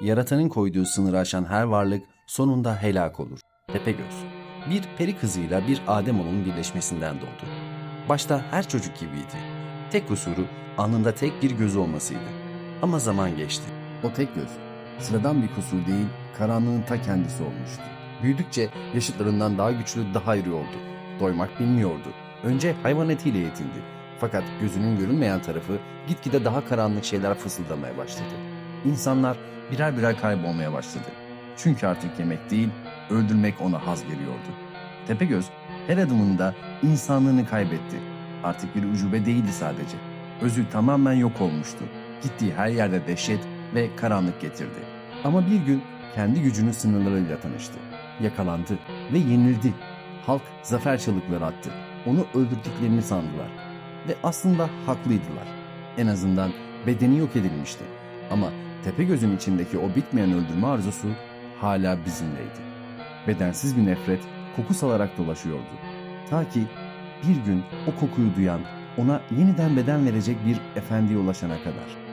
Yaratanın koyduğu sınırı aşan her varlık sonunda helak olur. Tepegöz. Bir peri kızıyla bir Ademoğlunun birleşmesinden doğdu. Başta her çocuk gibiydi. Tek kusuru alnında tek bir gözü olmasıydı. Ama zaman geçti. O tek göz, sıradan bir kusur değil, karanlığın ta kendisi olmuştu. Büyüdükçe yaşıtlarından daha güçlü, daha iri oldu. Doymak bilmiyordu. Önce hayvan etiyle yetindi. Fakat gözünün görünmeyen tarafı gitgide daha karanlık şeyler fısıldamaya başladı. İnsanlar birer birer kaybolmaya başladı. Çünkü artık yemek değil, öldürmek ona haz veriyordu. Tepegöz her adımında insanlığını kaybetti. Artık bir ucube değildi sadece. Özü tamamen yok olmuştu. Gittiği her yerde dehşet ve karanlık getirdi. Ama bir gün kendi gücünün sınırlarıyla tanıştı. Yakalandı ve yenildi. Halk zafer çığlıkları attı. Onu öldürdüklerini sandılar. Ve aslında haklıydılar. En azından bedeni yok edilmişti. Ama Tepegöz'ün içindeki o bitmeyen öldürme arzusu hala bizimleydi. Bedensiz bir nefret koku salarak dolaşıyordu. Ta ki bir gün o kokuyu duyan, ona yeniden beden verecek bir efendiye ulaşana kadar.